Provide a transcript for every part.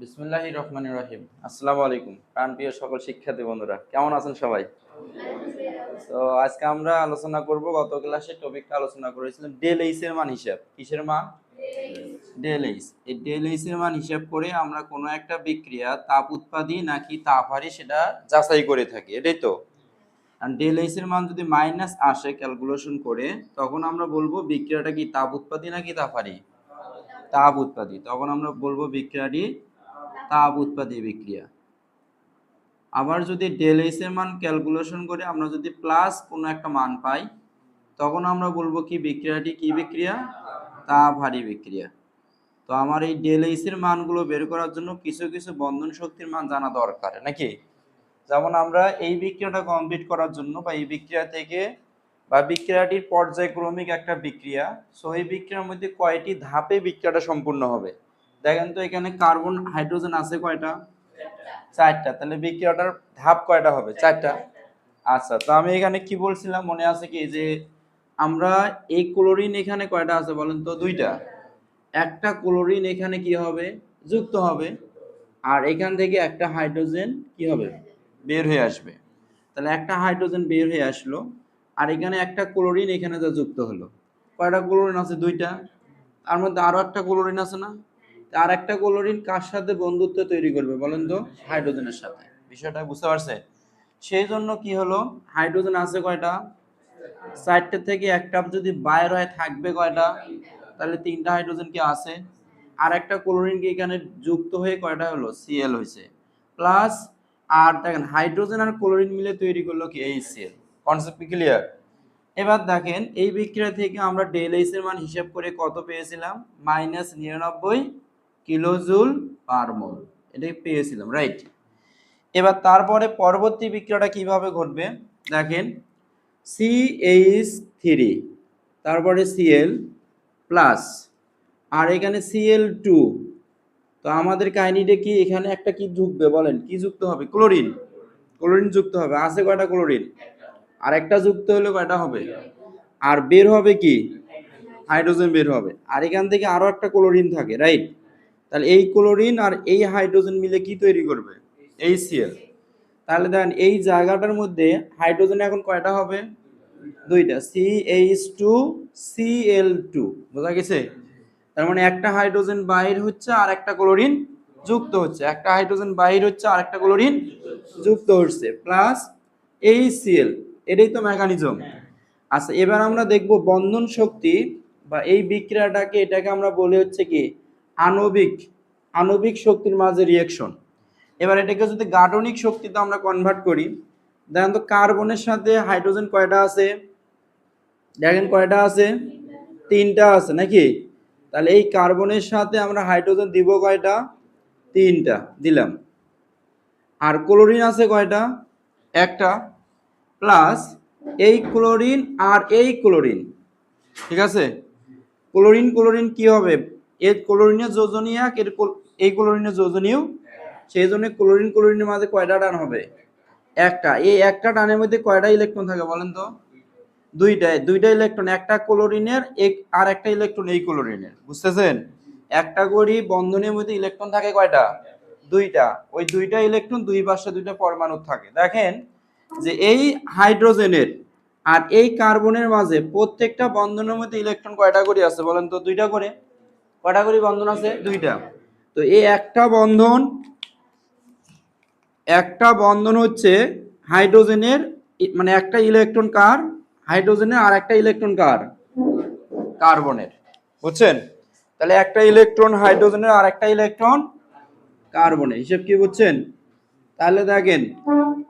বিসমুল্লাহ রহমান রহিম। আসসালামু আলাইকুম, প্রাণপ্রিয় সকল শিক্ষার্থী বন্ধুরা, কেমন আছেন সবাই? তো আজকে আমরা আলোচনা করব, গত ক্লাসে টপিকটা আলোচনা করেছিলাম, ডেল এইস এর মান হিসাব। কিসের মান? ডেল এইস এই ডেল এইস এর মান হিসাব করে আমরা কোনো একটা বিক্রিয়া, তাপ উৎপাদী নাকি তাপ হারি, সেটা যাচাই করে থাকি, এটাই তো। ডেল এইস এর মান যদি মাইনাস আসে ক্যালকুলেশন করে, তখন আমরা বলব বিক্রিয়াটা কি তাপ উৎপাদী নাকি তাপ হারি? তাপ উৎপাদী। তখন আমরা বলব বিক্রিয়াটি তাপ উৎপাদী বিক্রিয়া। আবার যদি ডেল এইস এর মান ক্যালকুলেশন করে আমরা যদি প্লাস কোনো একটা মান পাই, তখন আমরা বলব কি বিক্রিয়াটি কি বিক্রিয়া? তাপ তাপহারী বিক্রিয়া। তো আমার এই ডেল এইস এর মানগুলো বের করার জন্য কিছু কিছু বন্ধন শক্তির মান জানা দরকার, নাকি? যেমন আমরা এই বিক্রিয়াটা কমপ্লিট করার জন্য বা এই বিক্রিয়া থেকে বা বিক্রিয়াটির পর্যায়ক্রমিক একটা বিক্রিয়া সো এই বিক্রিয়ার মধ্যে কয়টি ধাপে বিক্রিয়াটা সম্পূর্ণ হবে? দেখেন তো এখানে কার্বন, হাইড্রোজেন আছে কয়টা? চারটা। তাহলে বিক্রিয়াটার ধাপ কয়টা হবে? চারটা? আচ্ছা তো আমি এখানে কি বলছিলাম, মনে আছে কি? যে আমরা এই ক্লোরিন এখানে কয়টা আছে বলেন তো? দুইটা। একটা ক্লোরিন এখানে কি হবে? যুক্ত হবে। আর এখান থেকে একটা হাইড্রোজেন কি হবে? বের হয়ে আসবে। তাহলে একটা হাইড্রোজেন বের হয়ে আসলো, আর এখানে একটা ক্লোরিন এখানে যা যুক্ত হলো। কয়টা ক্লোরিন আছে? দুইটা। তার মধ্যে আরও একটা ক্লোরিন আছে না? আর একটা ক্লোরিন কার সাথে বন্ধুত্ব তৈরি করবে বলেন তো? হাইড্রোজেনের সাথে। বিষয়টা বুঝতে পারছে? সেই জন্য কি হলো? হাইড্রোজেন আছে কয়টা? চারটে থেকে একটা যদি বাইর হয় থাকবে কয়টা? তাহলে তিনটা হাইড্রোজেন কি আছে? আর একটা ক্লোরিন কি এখানে যুক্ত হয়ে কয়টা হলো? সিএল হয়েছে। প্লাস, আর দেখেন, হাইড্রোজেন আর ক্লোরিন মিলে তৈরি করল কি? এই সিএল কনসেপ্ট ক্লিয়ার এবার দেখেন, এই বিক্রিয়া থেকে আমরা ডেল এর মান হিসাব করে কত পেয়েছিলাম? মাইনাস নিরানব্বই কিলোজুল পার মোল। এটাই পেয়েছিলাম রাইট এবার তারপরে পরবর্তী বিক্রিয়াটা কীভাবে ঘটবে? দেখেন সি এইচ থ্রি তারপরে সিএল প্লাস আর এখানে সিএল টু তো আমাদের কাহিনিটা কি, এখানে একটা কি যুক্তবে বলেন? কি যুক্ত হবে? ক্লোরিন। ক্লোরিন যুক্ত হবে। আছে কয়টা ক্লোরিন? আর একটা যুক্ত হলে কয়টা হবে? আর বের হবে কি? হাইড্রোজেন বের হবে। আর এখান থেকে আরও একটা ক্লোরিন থাকে রাইট তাহলে এই ক্লোরিন আর এই হাইড্রোজেন মিলে কি তৈরি করবে? এই সিএল তাহলে দেখেন এই জায়গাটার মধ্যে হাইড্রোজেন এখন কয়টা হবে? দুইটা C H two CL two বোঝা গেছে? তার মানে একটা হাইড্রোজেন বাইর হচ্ছে আর একটা ক্লোরিন যুক্ত হচ্ছে। একটা হাইড্রোজেন বাইর হচ্ছে আর একটা ক্লোরিন যুক্ত হচ্ছে, প্লাস এই সিএল এটাই তো মেকানিজম আচ্ছা এবার আমরা দেখব বন্ধন শক্তি বা এই বিক্রিয়াটাকে এটাকে আমরা বলে হচ্ছে কি আণবিক আণবিক শক্তির মাঝে রিয়াকশন এবার এটাকে যদি গাঠনিক শক্তিতে আমরা কনভার্ট করি, দেখেন তো কার্বনের সাথে হাইড্রোজেন কয়টা আছে? দেখেন কয়টা আছে? তিনটা আছে, নাকি? তাহলে এই কার্বনের সাথে আমরা হাইড্রোজেন দিব কয়টা? তিনটা, দিলাম। আর ক্লোরিন আছে কয়টা? একটা। প্লাস এই ক্লোরিন আর এই ক্লোরিন ঠিক আছে? ক্লোরিন ক্লোরিন কি হবে? এর ক্লোরিনের যোজনী এক, এর এই ক্লোরিনের যোজনীয় সেই জন্য ক্লোরিন ক্লোরিনের মাঝে কয়টা টান হবে? একটা। এই একটা টানের মধ্যে কয়টা ইলেকট্রন থাকে বলেন তো? দুইটা। দুইটা ইলেকট্রন একটা ক্লোরিনের এক আর একটা ইলেকট্রন এই ক্লোরিনের বুঝতেছেন? একটা করি বন্ধনের মধ্যে ইলেকট্রন থাকে কয়টা? দুইটা। ওই দুইটা ইলেকট্রন দুই পাশে দুইটা পরমাণু থাকে। দেখেন যে এই হাইড্রোজেনের আর এই কার্বনের মাঝে প্রত্যেকটা বন্ধনের মধ্যে ইলেকট্রন কয়টা করে আছে বলেন তো? দুইটা করে। কয়টা করে বন্ধন আছে? দুইটা। তো এই একটা বন্ধন একটা বন্ধন হচ্ছে হাইড্রোজেনের মানে একটা ইলেকট্রন কার? হাইড্রোজেনের আর একটা ইলেকট্রন কার? কার্বনের। বুঝছেন? তাহলে একটা ইলেকট্রন হাইড্রোজেনের আর একটা ইলেকট্রন কার্বনের। হিসেব কি বুঝছেন? তাহলে দেখেন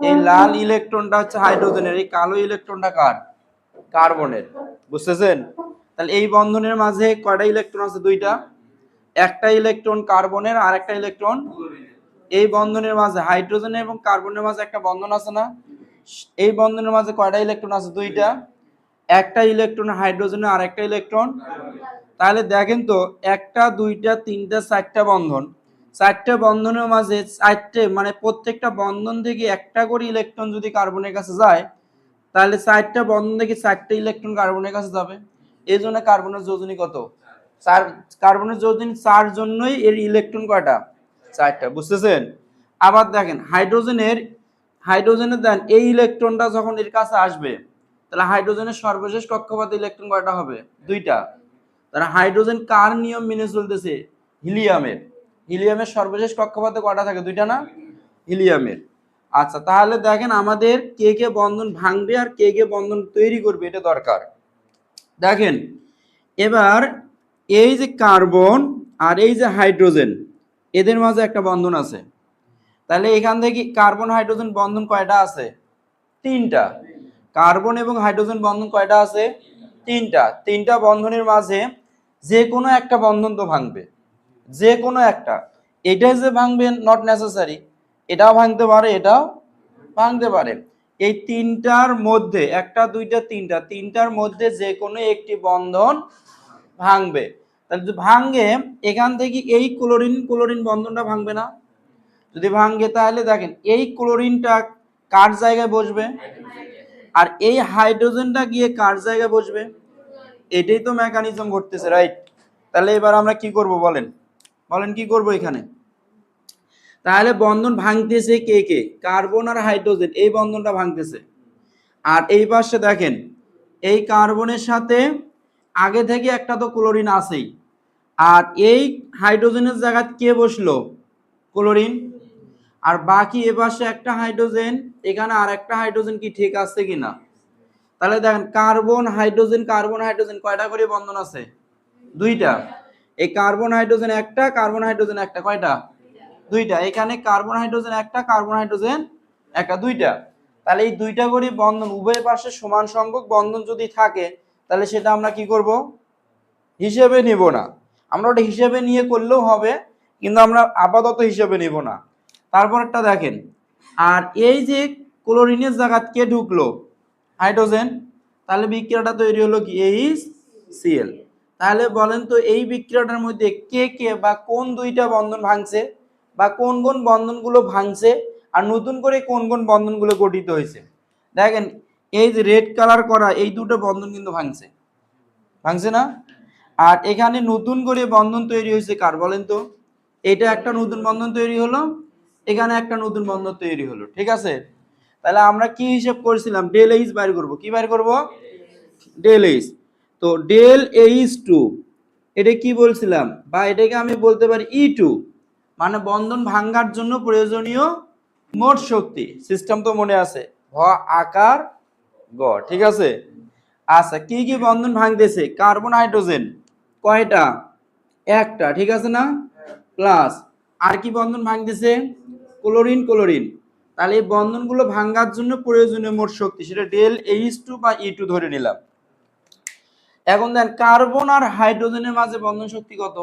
এই লাল ইলেকট্রনটা হচ্ছে হাইড্রোজেনের এই কালো ইলেকট্রনটা কার? কার্বনের। বুঝতেছেন? তাহলে এই বন্ধনের মাঝে কয়টা ইলেকট্রন আছে? দুইটা। একটা ইলেকট্রন কার্বনের আর একটা ইলেকট্রন এই বন্ধনের মাঝে। হাইড্রোজেন এবং কার্বনের মাঝে একটা বন্ধন আছে না? এই বন্ধনের মাঝে কয়টা ইলেকট্রন আছে? দুইটা। একটা ইলেকট্রন হাইড্রোজেনের আর একটা ইলেকট্রন তাহলে দেখেন তো, একটা, দুইটা, তিনটা, চারটা বন্ধন। চারটা বন্ধনের মাঝে চারটে মানে প্রত্যেকটা বন্ধন থেকে একটা করে ইলেকট্রন যদি কার্বনের কাছে যায়, তাহলে চারটা বন্ধন থেকে চারটে ইলেকট্রন কার্বনের কাছে যাবে। এই জন্য কার্বনের যোজনী কত? চার, কার্বনের যোজনী চার জন্যই এর ইলেকট্রন কয়টা? চারটা, বুঝতেছেন? আবার দেখেন হাইড্রোজেনের হাইড্রোজেনের দেন, এই ইলেকট্রনটা যখন এর কাছে আসবে, তাহলে হাইড্রোজেনের সর্বশেষ কক্ষপথ ইলেকট্রন কয়টা হবে? দুইটা। তাহলে হাইড্রোজেন কার নিয়ম মেনে চলতেছে? হিলিয়ামের হিলিয়ামের সর্বশেষ কক্ষপথে কয়টা থাকে? দুইটা না? হিলিয়ামের আচ্ছা তাহলে দেখেন আমাদের কে কে বন্ধন ভাঙবে আর কে কে বন্ধন তৈরি করবে, এটা দরকার। দেখেন, এবার এই যে কার্বন আর এই যে হাইড্রোজেন, এদের মাঝে একটা বন্ধন আছে। তাহলে এখান থেকে কার্বন, হাইড্রোজেন বন্ধন কয়টা আছে? তিনটা। কার্বন এবং হাইড্রোজেন বন্ধন কয়টা আছে? তিনটা। তিনটা বন্ধনের মাঝে যে কোনো একটা বন্ধন তো ভাঙবে। যে কোনো একটা। এটাই যে ভাঙবে নট নেসেসারি এটাও ভাঙতে পারে, এটাও ভাঙতে পারে। এই তিনটার মধ্যে, একটা, দুইটা, তিনটা, তিনটার মধ্যে যে কোনো একটি বন্ধন ভাঙবে। তাহলে যদি ভাঙে, এখান থেকে এই ক্লোরিন ক্লোরিন বন্ধনটা ভাঙবে না। যদি ভাঙে তাহলে দেখেন, এই ক্লোরিনটা কার জায়গায় বসবে? আর এই হাইড্রোজেনটা গিয়ে কার জায়গায় বসবে? এটাই তো মেকানিজম ঘটতেছে রাইট তাহলে এবার আমরা কি করব বলেন? বলেন কি করব এখানে? তাহলে বন্ধন ভাঙতেছে কে কে? কার্বন আর হাইড্রোজেন, এই বন্ধনটা ভাঙতেছে। আর এই পাশে দেখেন, এই কার্বনের সাথে আগে থেকে একটা তো ক্লোরিন আছেই। আর এই হাইড্রোজেনের জায়গায় কে বসল? ক্লোরিন। আর বাকি এ পাশে একটা হাইড্রোজেন, এখানে আর একটা হাইড্রোজেন কি ঠিক আছে কিনা তাহলে দেখেন, কার্বন, হাইড্রোজেন কার্বন, হাইড্রোজেন, কয়টা করে বন্ধন আছে? দুইটা। এই কার্বন, হাইড্রোজেন একটা, কার্বন, হাইড্রোজেন একটা, কয়টা? দুইটা। এখানে কার্বন হাইড্রোজেন একটা কার্বন হাইড্রোজেন একটা, দুইটা। তাহলে এই দুইটা করে বন্ধন, উভয় পাশে সমান সংখ্যক বন্ধন যদি থাকে, তাহলে সেটা আমরা কি করব? হিসেবে নিব না। আমরা ওটা হিসেবে নিয়ে করলেও হবে, কিন্তু আমরা আপাতত হিসেবে নিব না। তারপরটা দেখেন। আর এই যে ক্লোরিনের জায়গাত কে ঢুকলো? হাইড্রোজেন তাহলে বিক্রিয়াটা তৈরি হলো কি? এইচ সিএল তাহলে বলেন তো এই বিক্রিয়াটার মধ্যে কে কে বা কোন দুইটা বন্ধন ভাঙছে? বা কোন কোন বন্ধনগুলো ভাঙছে আর নতুন করে কোন কোন বন্ধনগুলো গঠিত হয়েছে? দেখেন, এই যে রেড কালার করা এই দুটো বন্ধন কিন্তু ভাঙছে। ভাঙছে না? আর এখানে নতুন করে বন্ধন তৈরি হয়েছে কার বলেন তো? এটা একটা নতুন বন্ধন তৈরি হলো, এখানে একটা নতুন বন্ধন তৈরি হলো, ঠিক আছে? তাহলে আমরা কি হিসাব করেছিলাম? ডেল এইচ বাইর করব। কি বাইর করব? ডেল এইচ তো ডেল এইচ টু এটা কি বলছিলাম? বা এটাকে আমি বলতে পারি ই টু মানে বন্ধন ভাঙ্গার জন্য প্রয়োজনীয় মোট শক্তি। সিস্টেম তো মনে আছে। ভ আকার গ, ঠিক আছে? আচ্ছা কি কি বন্ধন ভাঙতেছে? কার্বন হাইড্রোজেন কয়টা? একটা, ঠিক আছে না? প্লাস আর কি বন্ধন ভাঙতেছে? ক্লোরিন ক্লোরিন তাহলে এই বন্ধনগুলো ভাঙার জন্য প্রয়োজনীয় মোট শক্তি, সেটা ডেল এইচ টু বা ই টু ধরে নিলাম। এখন দেন কার্বন আর হাইড্রোজেনের মাঝে বন্ধন শক্তি কত?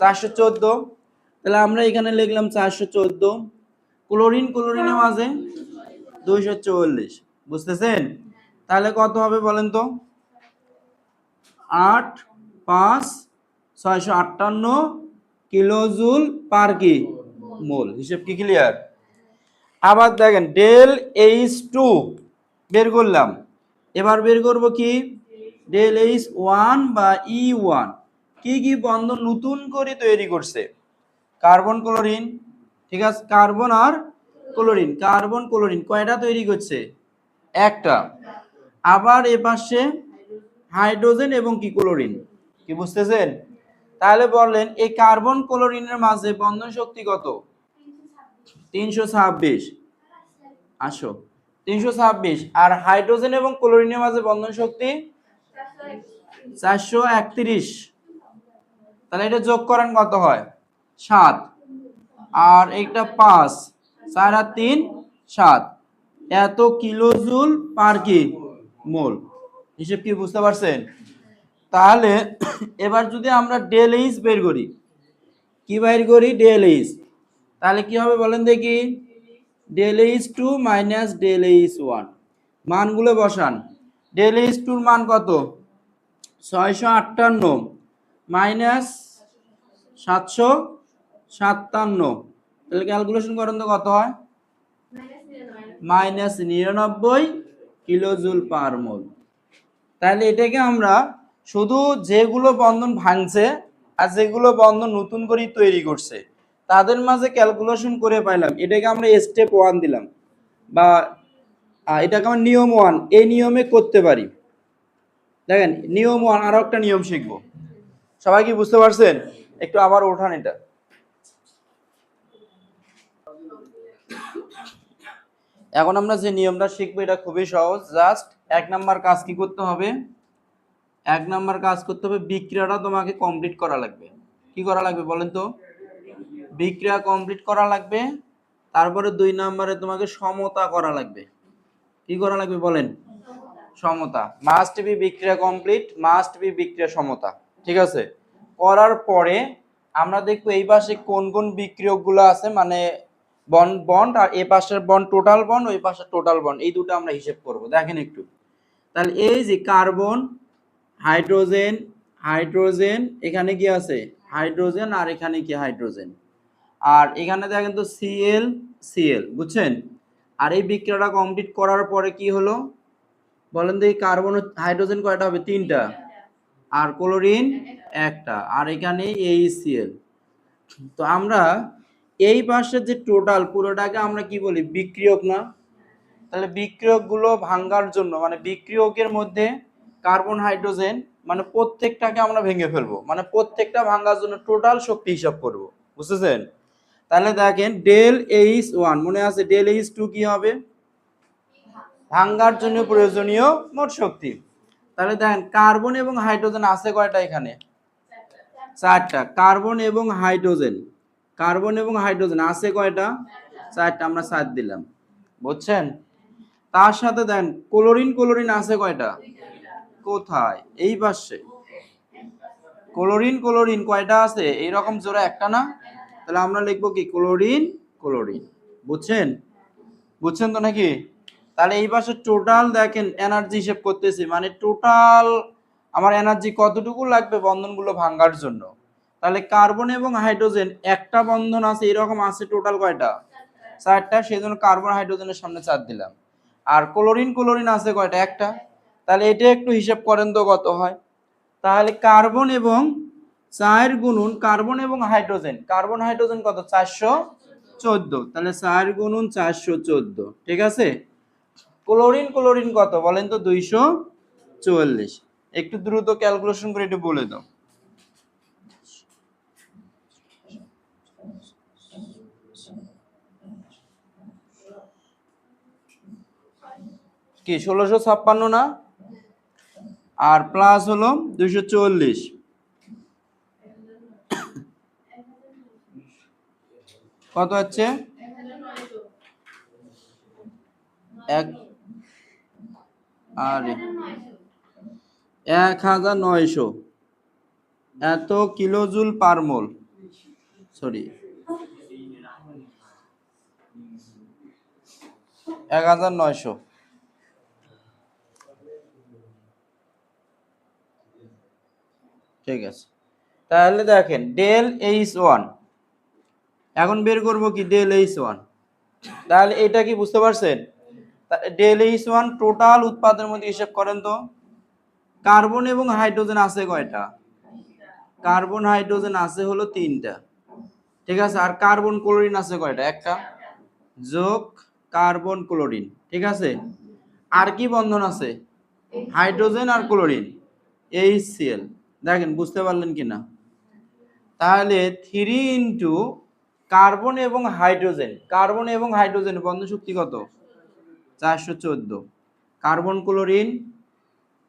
চারশো চোদ্দ। তাহলে আমরা এখানে লিখলাম চারশো চোদ্দ। ক্লোরিন ক্লোরিনের মাঝে দুইশো চল্লিশ বুঝতেছেন? তাহলে কত হবে বলেন তো? আট, পাঁচ, ছয়শো আটান্ন কিলোজুল পার কি? মোল। হিসেব কি ক্লিয়ার আবার দেখেন, ডেল এইচ টু বের করলাম। এবার বের করব কি? ডেল এইচ ওয়ান বা ই ওয়ান। কি কি বন্ধন নতুন করে তৈরি করছে? কার্বন ক্লোরিন, ঠিক আছে? কার্বন আর ক্লোরিন, কার্বন ক্লোরিন কয়টা তৈরি করছে? একটা। আবার এ পাশে হাইড্রোজেন এবং কি ক্লোরিন, কি বুঝতেছেন? তাহলে বললেন, এই কার্বন ক্লোরিনের মাঝে বন্ধন শক্তি কত? তিনশো ছাব্বিশ। আসো। তিনশো ছাব্বিশ। আর হাইড্রোজেন এবং ক্লোরিনের মাঝে বন্ধন শক্তি? চারশো একত্রিশ। তাহলে এটা যোগ করেন কত হয়? সাত। আর একটা পাঁচ। চার আর তিন, সাত। এত কিলোজুল পার কি? মোল। হিসেব কি বুঝতে পারছেন? তাহলে এবার যদি আমরা ডেল এইচ বের করি, কি বের করি? Del H. তাহলে কি হবে বলেন দেখি? Del H two minus del H one. মানগুলো বসান। ডেল এইচ টুর মান কত? ছয়শো আটান্ন। মাইনাস সাতশো সাতান্ন। তাহলে ক্যালকুলেশন করেন তো কত হয়? মাইনাস নিরানব্বই কিলোজুল পার মোল। তাহলে এটাকে আমরা শুধু যেগুলো বন্ধন ভাঙছে আর যেগুলো বন্ধন নতুন করে তৈরি করছে, তাদের মাঝে ক্যালকুলেশন করে পাইলাম। এটাকে আমরা স্টেপ ওয়ান দিলাম বা এটাকে আমরা নিয়ম ওয়ান এই নিয়মে করতে পারি। দেখেন, নিয়ম ওয়ান আরও একটা নিয়ম শিখব। সবাই কি বুঝতে পারছেন? একটু আবার ওঠান এটা। এখন আমরা যে নিয়মটা শিখব, এটা খুবই সহজ। জাস্ট এক নাম্বার কাজ কি করতে হবে? এক নাম্বার কাজ করতে হবে, বিক্রিয়াটা তোমাকে কমপ্লিট করা লাগবে। কি করা লাগবে বলেন তো? বিক্রিয়া কমপ্লিট করা লাগবে, তারপরে দুই নাম্বারে তোমাকে সমতা করা লাগবে। কি করা লাগবে বলেন? সমতা। মাস্ট বি বিক্রিয়া কমপ্লিট মাস্ট বি বিক্রিয়া সমতা। ঠিক আছে? করার পরে আমরা দেখব এই পাশে কোন কোন বিক্রিয়কগুলো আছে মানে বন্ড বন্ড আর এই পাশের বন্ড টোটাল বন্ড ওই পাশের টোটাল বন্ড এই দুটো আমরা হিসেব করব। দেখেন একটু। তাহলে এই যে কার্বন হাইড্রোজেন হাইড্রোজেন এখানে কি আছে? হাইড্রোজেন আর এখানে কি হাইড্রোজেন আর এখানে দেখেন তো সিএল সিএল বুঝছেন? আর এই বিক্রিয়াটা কমপ্লিট করার পরে কি হলো? বলেন তো এই কার্বন হাইড্রোজেন কয়টা হবে? তিনটা। আর ক্লোরিন একটা। আর এখানে এই এইচসিএল তো আমরা এই পাশের যে টোটাল পুরোটাকে আমরা কি বলি? বিক্রিয়ক না? তাহলে বিক্রিয়কগুলো ভাঙ্গার জন্য মানে বিক্রিয়কের মধ্যে কার্বন হাইড্রোজেন মানে প্রত্যেকটাকে আমরা ভেঙে ফেলব। মানে প্রত্যেকটা ভাঙ্গার জন্য টোটাল শক্তি হিসাব করব। বুঝতেছেন তাহলে দেখেন ডেল এইচ ওয়ান মনে আছে? ডেল এইচ টু কি হবে? ভাঙ্গার জন্য প্রয়োজনীয় মোট শক্তি। তাহলে দেখেন কার্বন এবং হাইড্রোজেন আছে কয়টা এখানে? চারটা। কার্বন এবং হাইড্রোজেন কার্বন এবং হাইড্রোজেন, আছে কয়টা? চারটা, আমরা চার দিলাম। বুঝছেন? তার সাথে দেন, ক্লোরিন ক্লোরিন আছে কয়টা? কোথায়? এই পাশে। ক্লোরিন ক্লোরিন, কয়টা আছে? এইরকম জোড়া একটা না? তাহলে আমরা লিখব কি? Chlorine chlorine. বুঝছেন? বুঝছেন তো নাকি? তাহলে এই পাশে টোটাল দেখেন এনার্জি হিসেব করতেছি। মানে টোটাল আমার এনার্জি কতটুকু লাগবে বন্ধনগুলো ভাঙার জন্য? তাহলে কার্বন এবং হাইড্রোজেন একটা বন্ধন আছে, এরকম আছে টোটাল কয়টা? চারটা সেই জন্য কার্বন হাইড্রোজেনের সামনে চার দিলাম। আর ক্লোরিন ক্লোরিন আছে কয়টা? একটা। তাহলে এটা একটু হিসাব করেন তো কত হয়। তাহলে কার্বন এবং চার গুণুন কার্বন এবং হাইড্রোজেন কার্বন হাইড্রোজেন কত? চারশো চোদ্দ। তাহলে চার গুণুন চারশো চোদ্দ। ঠিক আছে? ক্লোরিন ক্লোরিন কত? বলেন তো দুইশো চুয়াল্লিশ। একটু দ্রুত ক্যালকুলেশন করে এটা বলে দাও। কি, ষোলোশো ছাপ্পান্ন না? আর প্লাস হলো দুইশো চল্লিশ কত হচ্ছে? এক আরে। এক হাজার নয়শো। এত কিলোজুল পার মোল। সরি এক হাজার নয়শো। ঠিক আছে। তাহলে দেখেন ডেল এইচ ওয়ান এখন বের করব কি? ডেল এইচ ওয়ান তাহলে এটা কি বুঝতে পারছেন? ডেল এইচ ওয়ান টোটাল উৎপাদনের মধ্যে হিসাব করেন তো। কার্বন এবং হাইড্রোজেন আছে কয়টা? কার্বন, হাইড্রোজেন আছে হলো তিনটা। ঠিক আছে? আর কার্বন, ক্লোরিন আছে কয়টা? একটা। যোগ কার্বন, ক্লোরিন। ঠিক আছে? আর কি বন্ধন আছে? হাইড্রোজেন আর ক্লোরিন। এইচসিএল দেখেন, বুঝতে পারলেন কি না তাহলে থ্রি ইন্টু কার্বন এবং হাইড্রোজেন কার্বন এবং হাইড্রোজেন বন্ধন শক্তি কত? চারশো চোদ্দ। কার্বন ক্লোরিন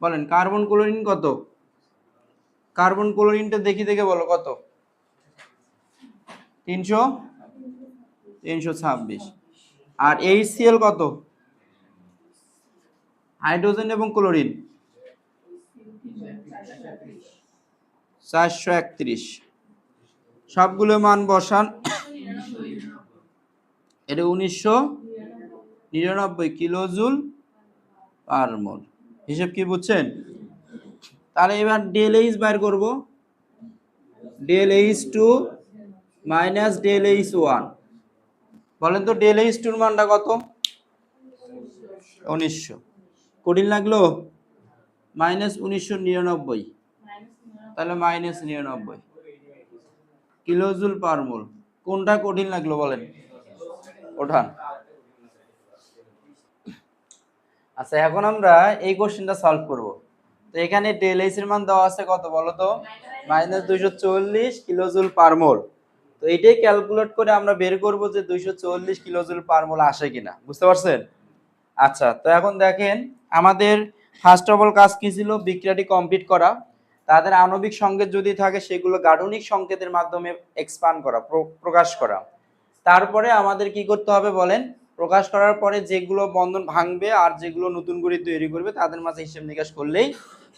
বলেন কার্বন ক্লোরিন কত? কার্বন ক্লোরিনটা দেখি দেখে বলো, কত? তিনশো? তিনশো ছাব্বিশ। আর এইচসিএল কত? হাইড্রোজেন এবং ক্লোরিন চারশো একত্রিশ। সবগুলো মান বসান। এটা উনিশশো নিরানব্বই কিলোজুল পার মোল। হিসেব কি বুঝছেন? তাহলে এবার ডেল এইচ বাইর করব। Del H two minus del H one. বলেন তো ডেল এইচ টুর মানটা কত? উনিশশো। কঠিন লাগল? মাইনাস উনিশশো নিরানব্বই। তাহলে মাইনাস নিরানব্বই। কিলোজুল পার মোল কোনটা কঠিন লাগল বলেন? ওঠান। আচ্ছা এখন আমরা এই কোশ্চেনটা সলভ করব। তো এখানে এইচ এর মান দেওয়া আছে কত বলো তো? মাইনাস দুইশো চল্লিশ কিলোজুল পার মোল তো এটাই ক্যালকুলেট করে আমরা বের করব যে দুইশো চল্লিশ কিলোজুল পার মোল আসে কিনা। বুঝতে পারছেন? আচ্ছা তো এখন দেখেন, আমাদের ফার্স্ট অফ অল কাজ কি ছিল? বিক্রিয়াটি কমপ্লিট করা। তাদের আণবিক সংকেত যদি থাকে, সেগুলো গাঠনিক সংকেতের মাধ্যমে এক্সপান্ড করা, প্র- প্রকাশ করা। তারপরে আমাদের কি করতে হবে বলেন? প্রকাশ করার পরে যেগুলো বন্ধন ভাঙবে আর যেগুলো নতুন করে তৈরি করবে, তাদের মাঝে হিসেব নিকাশ করলেই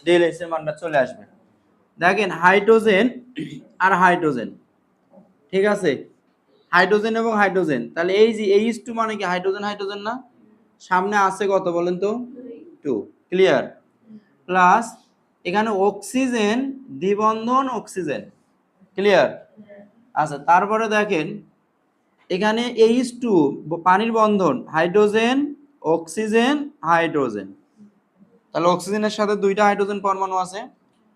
ডেল এস এর মানটা চলে আসবে। দেখেন, হাইড্রোজেন আর হাইড্রোজেন, ঠিক আছে? হাইড্রোজেন এবং হাইড্রোজেন, তাহলে এই যে এইচ টু মানে কি? হাইড্রোজেন হাইড্রোজেন না? সামনে আছে কত বলেন তো? টু ক্লিয়ার প্লাস এখানে অক্সিজেন, দ্বিবন্ধন, অক্সিজেন। ক্লিয়ার আচ্ছা তারপরে দেখেন, এখানে এইচ টু পানির বন্ধন, হাইড্রোজেন, অক্সিজেন, হাইড্রোজেন। তাহলে অক্সিজেনের সাথে দুইটা হাইড্রোজেন পরমাণু আছে।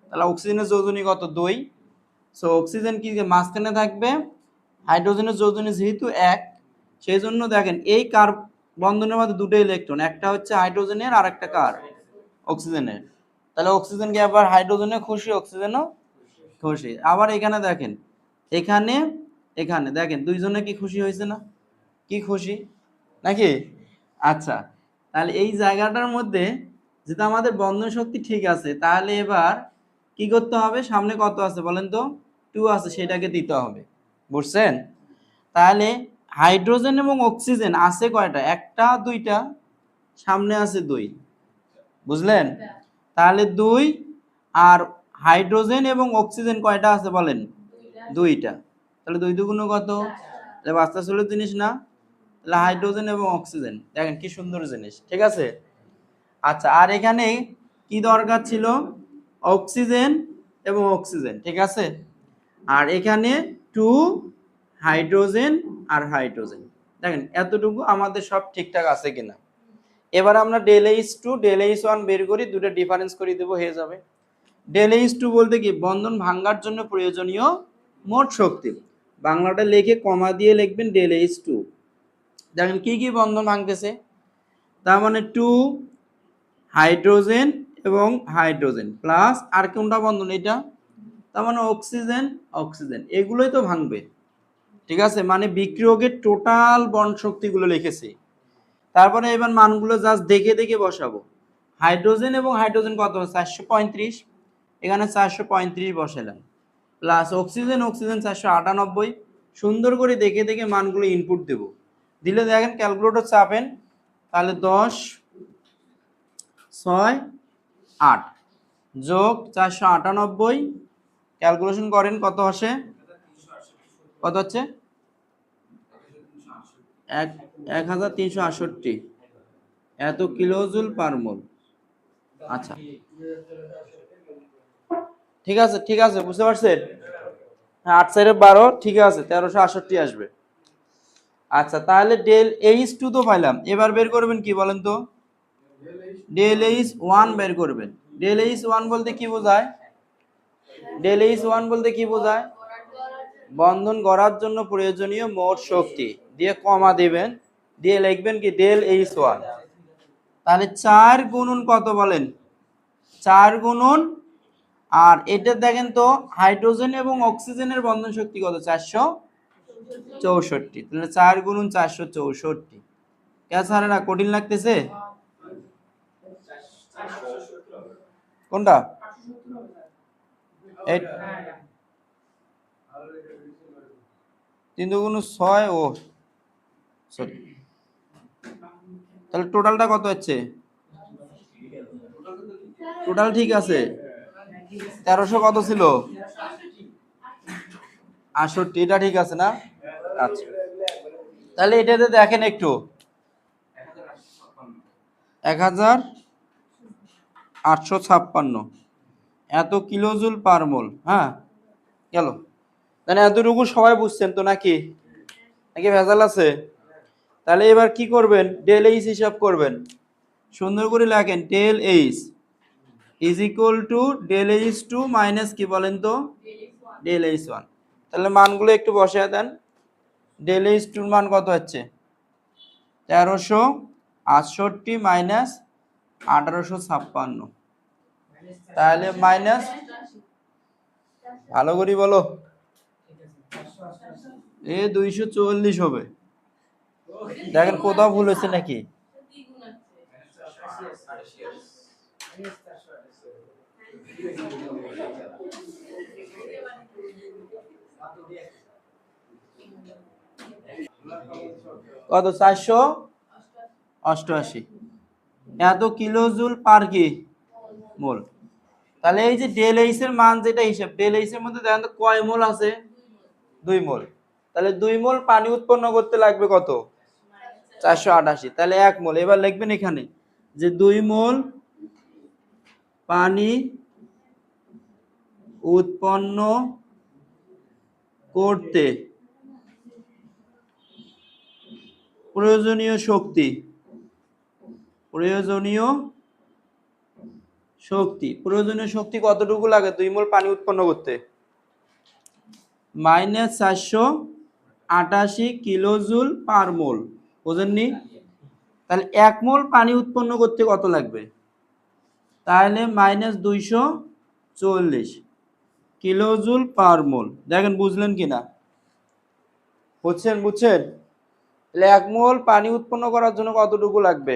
তাহলে অক্সিজেনের যোজনী কত? দুই। সো অক্সিজেন কি মাঝখানে থাকবে? হাইড্রোজেনের যোজনী যেহেতু এক সেই জন্য দেখেন, এই কার বন্ধনের মধ্যে দুটো ইলেকট্রন একটা হচ্ছে হাইড্রোজেনের আর একটা কার? অক্সিজেনের। তাহলে অক্সিজেনকে আবার হাইড্রোজেনে খুশি অক্সিজেনও খুশি। আবার এখানে দেখেন, এখানে এখানে দেখেন, দুইজনে কি খুশি হয়েছে না? কি খুশি? নাকি? আচ্ছা তাহলে এই জায়গাটার মধ্যে যেটা আমাদের বন্ধন শক্তি ঠিক আছে, তাহলে এবার কি করতে হবে? সামনে কত আছে বলেন তো? টু আছে, সেটাকে দিতে হবে। বুঝছেন? তাহলে হাইড্রোজেন এবং অক্সিজেন আছে কয়টা? একটা, দুইটা, সামনে আছে দুই। বুঝলেন? তাহলে দুই আর হাইড্রোজেন এবং অক্সিজেন কয়টা আছে বলেন? দুইটা। তাহলে দুই দুগুণ কত? তাহলে বাস্তা ষোলো জিনিস না? তাহলে হাইড্রোজেন এবং অক্সিজেন। দেখেন কি সুন্দর জিনিস ঠিক আছে? আচ্ছা আর এখানে কি দরকার ছিল? অক্সিজেন এবং অক্সিজেন ঠিক আছে? আর এখানে টু হাইড্রোজেন আর হাইড্রোজেন। দেখেন এতটুকু আমাদের সব ঠিকঠাক আছে কিনা। এবার আমরা del H two del H one বের করি, দুটো ডিফারেন্স করে দেবো, হয়ে যাবে। ডেল এইচ টু বলতে কি? বন্ধন ভাঙ্গার জন্য প্রয়োজনীয় মোট শক্তি। বাংলাটা লিখে কমা দিয়ে লিখবেন ডেল এইচ টু দেখেন কী কী বন্ধন ভাঙতেছে? তার মানে টু হাইড্রোজেন এবং হাইড্রোজেন প্লাস আর কোনটা বন্ধন এটা? তার মানে অক্সিজেন অক্সিজেন এগুলোই তো ভাঙবে। ঠিক আছে? মানে বিক্রিয়কের টোটাল বন্ড শক্তিগুলো লিখেছি। তারপরে এবার মানগুলো জাস্ট দেখে দেখে বসাবো। হাইড্রোজেন এবং হাইড্রোজেন কত? চারশো পঁয়ত্রিশ। এখানে চারশো পঁয়ত্রিশ বসালাম। প্লাস অক্সিজেন অক্সিজেন চারশো আটানব্বই। সুন্দর করে দেখে দেখে মানগুলো ইনপুট দেব। দিলে দেখেন ক্যালকুলেটর চাপেন, তাহলে দশ, ছয়, আট। যোগ চারশো আটানব্বই। ক্যালকুলেশন করেন কত আসে? কত হচ্ছে? এক এক হাজার তিনশো আটষট্টি। এত কিলোজুল পার মোল আচ্ছা। ঠিক আছে ঠিক আছে, বুঝতে পারছেন? হ্যাঁ আট সাইডে বারো, ঠিক আছে, তেরোশো আটষট্টি আসবে। আচ্ছা তাহলে ডেল এইচ টু তো পাইলাম। এবার বের করবেন কি বলেন তো? ডেল এইচ ওয়ান বের করবেন। ডেল এইচ ওয়ান বলতে কি বোঝায়? ডেল এইচ ওয়ান বলতে কি বোঝায়? বন্ধন গড়ার জন্য প্রয়োজনীয় মোট শক্তি। দিয়ে কমা দিবেন। দিয়ে লিখবেন কি ডেল এইচ ওয়ান তাহলে চার গুণন কত বলেন? চার গুণন। আর এটা দেখেন তো, হাইড্রোজেন এবং অক্সিজেনের বন্ধন শক্তি কত? চারশো চৌষট্টি। তাহলে চার গুণন চারশো চৌষট্টি। কে স্যারেরা কঠিন লাগতেছে? কোনটা? তিন দুগুণ ছয়, ও। সরি তাহলে টোটালটা কত হচ্ছে? টোটাল ঠিক আছে। তেরোশো কত ছিল? আটষট্টি, এটা ঠিক আছে না? আচ্ছা। তাহলে এটাতে দেখেন একটু। এক হাজার আটশো ছাপ্পান্ন। এত কিলোজুল পার মোল হ্যাঁ? গেল। তাহলে এতটুকু সবাই বুঝছেন তো নাকি? নাকি ভেজাল আছে? তাহলে এবার কি করবেন? ডেল এইচ হিসাব করবেন। সুন্দর করে লেখেন del H is equal to del H two minus কি বলেন তো? ডেল এইচ ওয়ান তাহলে মানগুলো একটু বসিয়ে দেন। ডেল এইচ টুর মান কত হচ্ছে? তেরোশো আটষট্টি মাইনাস আঠারোশো ছাপ্পান্ন। তাহলে মাইনাস ভালো করি বলো। এ দুইশো চুয়াল্লিশ হবে। দেখেন কোথাও ভুল হয়েছে নাকি? কত, চারশো? অষ্টআশি। এত কিলো জুল পার কি? মোল। তাহলে এই যে ডেল এইচ এর মান যেটা হিসাব, ডেল এইচ এর মধ্যে দেখেন তো কয় মোল আছে? দুই মোল। তাহলে দুই মোল পানি উৎপন্ন করতে লাগবে কত? চারশো আটাশি। তাহলে এক মোল। এবার লিখবেন এখানে যে দুই মোল পানি উৎপন্ন করতে প্রয়োজনীয় শক্তি প্রয়োজনীয় শক্তি প্রয়োজনীয় শক্তি কতটুকু লাগে? দুই মোল পানি উৎপন্ন করতে। মাইনাস চারশো আটাশি কিলোজুল পার মোল। বোঝেননি? তাহলে এক মোল পানি উৎপন্ন করতে কত লাগবে? তাহলে মাইনাস দুইশো চল্লিশ কিলোজুল পার মোল দেখেন বুঝলেন কি না? বুঝছেন বুঝছেন? তাহলে এক মোল পানি উৎপন্ন করার জন্য কতটুকু লাগবে?